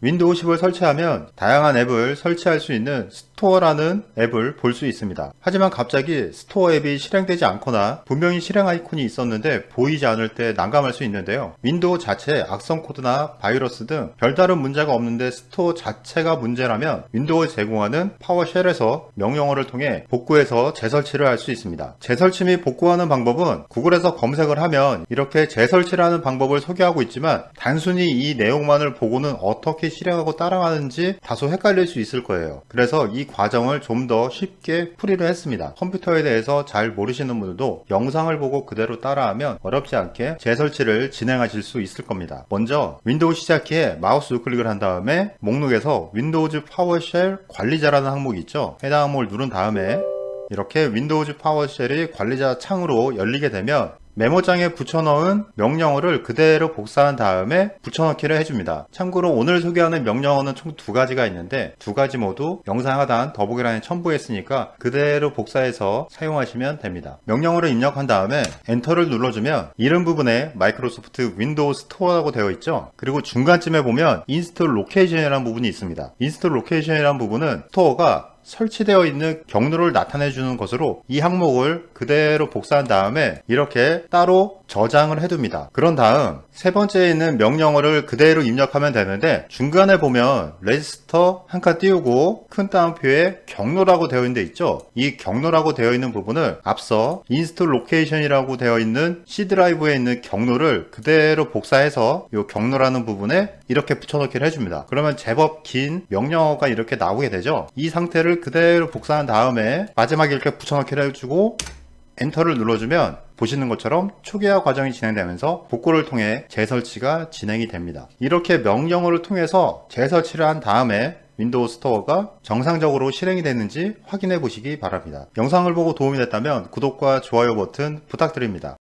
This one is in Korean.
윈도우 10을 설치하면 다양한 앱을 설치할 수 있는 스토어라는 앱을 볼 수 있습니다. 하지만 갑자기 스토어 앱이 실행되지 않거나 분명히 실행 아이콘이 있었는데 보이지 않을 때 난감할 수 있는데요. 윈도우 자체 악성 코드나 바이러스 등 별다른 문제가 없는데 스토어 자체가 문제라면 윈도우에 제공하는 파워쉘에서 명령어를 통해 복구해서 재설치를 할 수 있습니다. 재설치 및 복구하는 방법은 구글에서 검색을 하면 이렇게 재설치라는 방법을 소개하고 있지만 단순히 이 내용만을 보고는 어떻게 실행하고 따라가는지 다소 헷갈릴 수 있을 거예요. 그래서 이 과정을 좀 더 쉽게 풀이를 했습니다. 컴퓨터에 대해서 잘 모르시는 분들도 영상을 보고 그대로 따라하면 어렵지 않게 재설치를 진행하실 수 있을 겁니다. 먼저 윈도우 시작키에 마우스 우클릭을 한 다음에 목록에서 윈도우즈 파워쉘 관리자라는 항목이 있죠. 해당 항목을 누른 다음에 이렇게 윈도우즈 파워쉘이 관리자 창으로 열리게 되면 메모장에 붙여넣은 명령어를 그대로 복사한 다음에 붙여넣기를 해줍니다. 참고로 오늘 소개하는 명령어는 총 두 가지가 있는데 두 가지 모두 영상 하단 더보기란에 첨부했으니까 그대로 복사해서 사용하시면 됩니다. 명령어를 입력한 다음에 엔터를 눌러주면 이름 부분에 마이크로소프트 윈도우 스토어라고 되어 있죠. 그리고 중간쯤에 보면 인스톨 로케이션이라는 부분이 있습니다. 인스톨 로케이션이라는 부분은 스토어가 설치되어 있는 경로를 나타내 주는 것으로 이 항목을 그대로 복사한 다음에 이렇게 따로 저장을 해둡니다. 그런 다음 세 번째에 있는 명령어를 그대로 입력하면 되는데 중간에 보면 레지스터 한 칸 띄우고 큰 따옴표에 경로라고 되어 있는 데 있죠. 이 경로라고 되어 있는 부분을 앞서 인스톨 로케이션이라고 되어 있는 C 드라이브에 있는 경로를 그대로 복사해서 이 경로라는 부분에 이렇게 붙여넣기를 해줍니다. 그러면 제법 긴 명령어가 이렇게 나오게 되죠. 이 상태를 그대로 복사한 다음에 마지막에 이렇게 붙여넣기를 해주고 엔터를 눌러주면 보시는 것처럼 초기화 과정이 진행되면서 복구를 통해 재설치가 진행이 됩니다. 이렇게 명령어를 통해서 재설치를 한 다음에 윈도우 스토어가 정상적으로 실행이 됐는지 확인해 보시기 바랍니다. 영상을 보고 도움이 됐다면 구독과 좋아요 버튼 부탁드립니다.